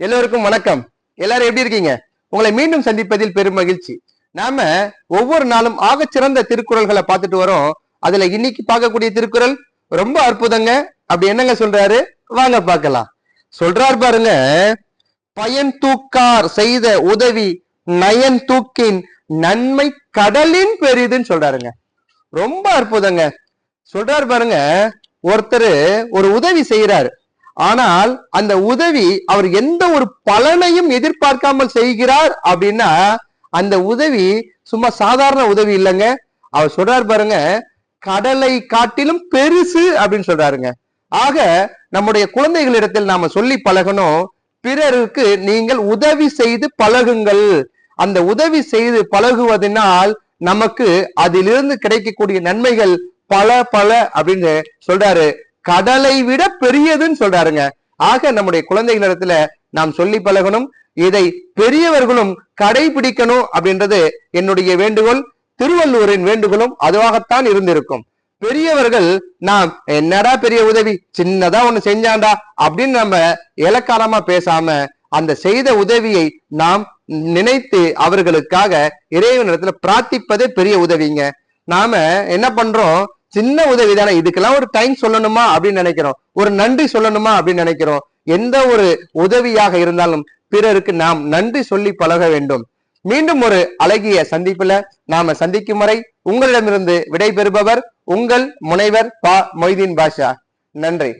எல்லோருக்கும் வணக்கம். எல்லாரும் எப்படி இருக்கீங்க? உங்களை மீண்டும் சந்திப்பதில் பெரும் மகிழ்ச்சி. நாம ஒவ்வொரு நாளும் ஆக சிறந்த திருக்குறள்களை பார்த்துட்டு வரோம். அதுல இன்னைக்கு பார்க்கக்கூடிய திருக்குறள் ரொம்ப அற்புதங்க. அப்படி என்னங்க சொல்றாரு? வாங்க பார்க்கலாம். சொல்றார் பாருங்க. பயன் தூக்கார் செய்த உதவி நயன் தூக்கின் நன்மை கடலின் பெரிதுன்னு சொல்றாருங்க. ரொம்ப அற்புதங்க. சொல்றாரு பாருங்க. ஒருத்தர் ஒரு உதவி செய்யறாரு ஆனால் அந்த உதவி அவர் எந்த ஒரு பலனையும் எதிர்பார்க்காமல் செய்கிறார் அப்படின்னா அந்த உதவி சும்மா சாதாரண உதவி இல்லைங்க. அவர் சொல்றாரு பாருங்க கடலை காட்டிலும் பெருசு அப்படின்னு சொல்றாருங்க. ஆக நம்முடைய குழந்தைகளிடத்தில் நாம சொல்லி பழகணும் பிறருக்கு நீங்கள் உதவி செய்து பழகுங்கள். அந்த உதவி செய்து பழகுவதனால் நமக்கு அதிலிருந்து கிடைக்கக்கூடிய நன்மைகள் பல பல அப்படின்னு சொல்றாரு. கடலை விட பெரியதுன்னு சொல்றாருங்க. ஆக நம்முடைய குழந்தைகளிடத்துல நாம் சொல்லி பழகணும் இதை பெரியவர்களும் கடைபிடிக்கணும் அப்படின்றது என்னுடைய வேண்டுகோள் திருவள்ளுவரின் வேண்டுகோளும் அதுவாகத்தான் இருந்திருக்கும். பெரியவர்கள் நாம் என்னடா பெரிய உதவி சின்னதா ஒண்ணு செஞ்சாண்டா அப்படின்னு நம்ம இலக்காரமா பேசாம அந்த செய்த உதவியை நாம் நினைத்து அவர்களுக்காக இறைவனிடத்துல பிரார்த்திப்பதே பெரிய உதவிங்க. நாம என்ன பண்றோம் சின்ன உதவி தானே? இதுக்கெல்லாம் ஒரு டைம் சொல்லணுமா அப்படின்னு நினைக்கிறோம். ஒரு நன்றி சொல்லணுமா அப்படின்னு நினைக்கிறோம். எந்த ஒரு உதவியாக இருந்தாலும் பிறருக்கு நாம் நன்றி சொல்லி பழக வேண்டும். மீண்டும் ஒரு அழகிய சந்திப்புல நாம சந்திக்கும் வரை உங்களிடமிருந்து விடைபெறுபவர் உங்கள் முனைவர் பா மொய்தீன் பாஷா. நன்றி.